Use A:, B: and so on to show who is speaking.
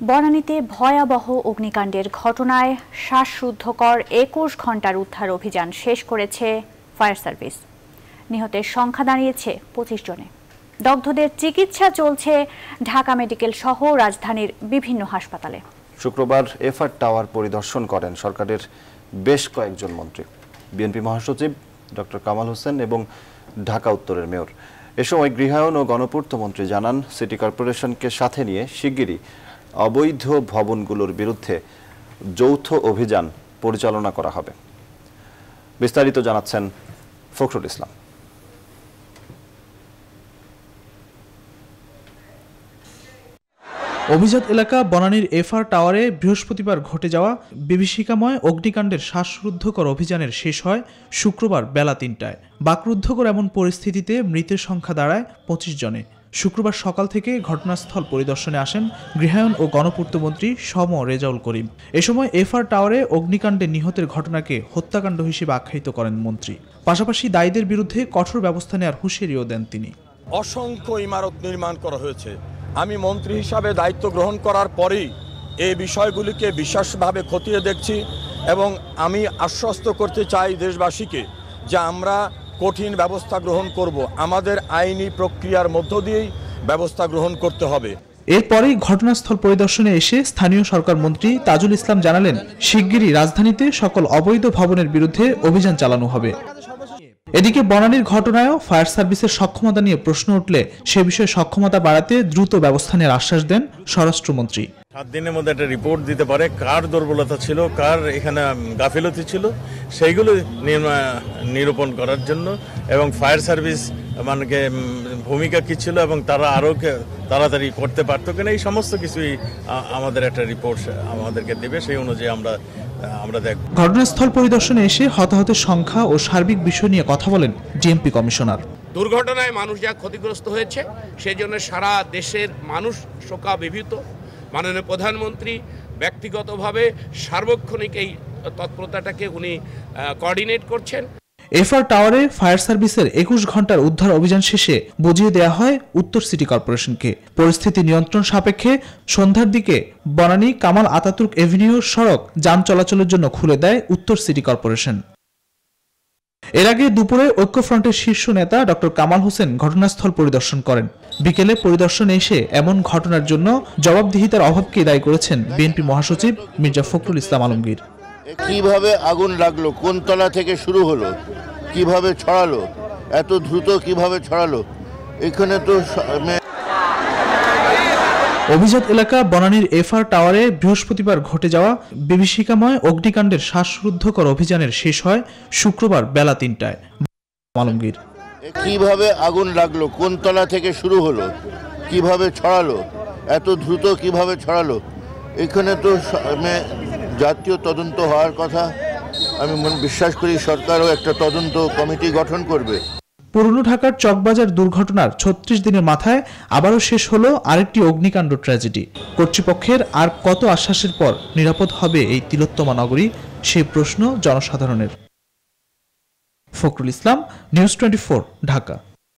A: বনানীতে ভয়াবহ অগ্নিকাণ্ডের ঘটনায় শ্বাসরুদ্ধকর একুশ ঘণ্টার উদ্ধার অভিযান শেষ করেছে ফায়ার সার্ভিস। নিহতের সংখ্যা দাঁড়িয়েছে পঁচিশ জনে। দগ্ধদের চিকিৎসা চলছে ঢাকা মেডিকেল সহ রাজধানীর বিভিন্ন হাসপাতালে।
B: শুক্রবার এফআর টাওয়ার পরিদর্শন করেন সরকারের বেশ কয়েকজন মন্ত্রী। বিএনপি মহাসচিব ডক্টর কামাল হোসেন এবং ঢাকা উত্তরের মেয়র। এ সময় গৃহায়ন ও গণপূর্ত মন্ত্রী জানান, সিটি কর্পোরেশনকে সাথে নিয়ে শিগগিরই অবৈধ ভবনগুলোর বিরুদ্ধে যৌথ অভিযান পরিচালনা করা হবে। বিস্তারিত জানাচ্ছেন ফখরুল ইসলাম।
C: অভিজাত এলাকা বনানীর এফআর টাওয়ারে বৃহস্পতিবার ঘটে যাওয়া বিভীষিকাময় অগ্নিকাণ্ডের শ্বাসরুদ্ধকর অভিযানের শেষ হয় শুক্রবার বেলা তিনটায়। বাকরুদ্ধকর এমন পরিস্থিতিতে মৃতের সংখ্যা দাঁড়ায় পঁচিশ জনে। শুক্রবার সকাল থেকে ঘটনাস্থল পরিদর্শনে আসেন গৃহায়ন ও গণপূর্তমন্ত্রী সম রেজাউল করিম। এ সময় এফআর টাওয়ারে অগ্নিকাণ্ডে নিহতের ঘটনাকে হত্যাকাণ্ড হিসেবে আখ্যায়িত করেন মন্ত্রী। পাশাপাশি দায়ীদের বিরুদ্ধে কঠোর ব্যবস্থা নেওয়ার হুঁশিয়ারিও দেন তিনি।
D: অসংখ্য ইমারত নির্মাণ করা হয়েছে। আমি মন্ত্রী হিসাবে দায়িত্ব গ্রহণ করার পরেই এই বিষয়গুলিকে বিশ্বাসভাবে খতিয়ে দেখছি এবং আমি আশ্বস্ত করতে চাই দেশবাসীকে যে আমরা কঠিন ব্যবস্থা গ্রহণ করব। আমাদের আইনি প্রক্রিয়ার মধ্য দিয়েই ব্যবস্থা গ্রহণ করতে হবে।
C: এরপরেই ঘটনাস্থল পরিদর্শনে এসে স্থানীয় সরকার মন্ত্রী তাজুল ইসলাম জানালেন, শিগগিরই রাজধানীতে সকল অবৈধ ভবনের বিরুদ্ধে অভিযান চালানো হবে। এদিকে বনানীর ঘটনায়ও ফায়ার সার্ভিসের সক্ষমতা নিয়ে প্রশ্ন উঠলে সে বিষয়ে সক্ষমতা বাড়াতে দ্রুত ব্যবস্থা নেওয়ার আশ্বাস দেন স্বরাষ্ট্রমন্ত্রী।
E: সাত দিনের মধ্যে একটা রিপোর্ট দিতে পারে কার দুর্বলতা ছিল কার এখানে গাফিলতি ছিল সেইগুলো নিরূপণ করার জন্য এবং ফায়ার সার্ভিস মানে ভূমিকা কি ছিল এবং তারা আরও কে- তাড়াতাড়ি করতে পারতো কিনা এই সমস্ত কিছুই আমাদের একটা রিপোর্ট আমাদেরকে দেবে সেই অনুযায়ী আমরা আমরা দেখ
C: ঘটনাস্থল পরিদর্শনে এসে হতাহতের সংখ্যা ও সার্বিক বিষয় নিয়ে কথা বলেন ডিএমপি কমিশনার।
F: দুর্ঘটনায় মানুষ যা ক্ষতিগ্রস্ত হয়েছে সেই জন্য সারা দেশের মানুষ শোকাবিভূত। মাননীয় প্রধানমন্ত্রী ব্যক্তিগতভাবে সার্বক্ষণিক এই তৎপরতাটাকে উনি কোঅর্ডিনেট করছেন।
C: এফআর টাওয়ারে ফায়ার সার্ভিসের একুশ ঘণ্টার উদ্ধার অভিযান শেষে বুঝিয়ে দেওয়া হয় উত্তর সিটি কর্পোরেশনকে। পরিস্থিতি নিয়ন্ত্রণ সাপেক্ষে সন্ধ্যার দিকে বনানী কামাল আতাতুর্ক এভিনিউ সড়ক যান চলাচলের জন্য খুলে দেয় উত্তর সিটি কর্পোরেশন। এর আগে দুপুরে ঐক্যফ্রন্টের শীর্ষ নেতা ডক্টর কামাল হোসেন ঘটনাস্থল পরিদর্শন করেন। বিকেলে পরিদর্শনে এসে এমন ঘটনার জন্য জবাবদিহিতার অভাবকে দায়ী করেছেন বিএনপি মহাসচিব মির্জা ফখরুল ইসলাম আলমগীর।
G: কীভাবে আগুন লাগল? কোন তলা থেকে শুরু হলো? কীভাবে ছড়ালো? এত দ্রুত কীভাবে ছড়ালো? এখানে তো
C: অভিজাত এলাকা বনানীর এফআর টাওয়ারে বৃহস্পতিবার ঘটে যাওয়া বিভীষিকাময় অগ্নিকাণ্ডের শ্বাসরুদ্ধকর অভিযানের শেষ হয় শুক্রবার বেলা তিনটায়। আলমগীর
G: কীভাবে আগুন লাগল? কোন তলা থেকে শুরু হলো? কীভাবে ছড়ালো? এত দ্রুত কীভাবে ছড়ালো? এখানে তো স- জাতীয় তদন্ত হওয়ার কথা। আমি মন- বিশ্বাস করি সরকারও একটা তদন্ত কমিটি গঠন করবে।
C: পুরনো ঢাকার চকবাজার দুর্ঘটনার ছত্রিশ দিনের মাথায় আবারও শেষ হলো আরেকটি অগ্নিকাণ্ড ট্র্যাজেডি। কর্তৃপক্ষের আর কত আশ্বাসের পর নিরাপদ হবে এই তিলোত্তমা নগরী? সে প্রশ্ন জনসাধারণের। Fakhrul Islam, news twenty Dhaka.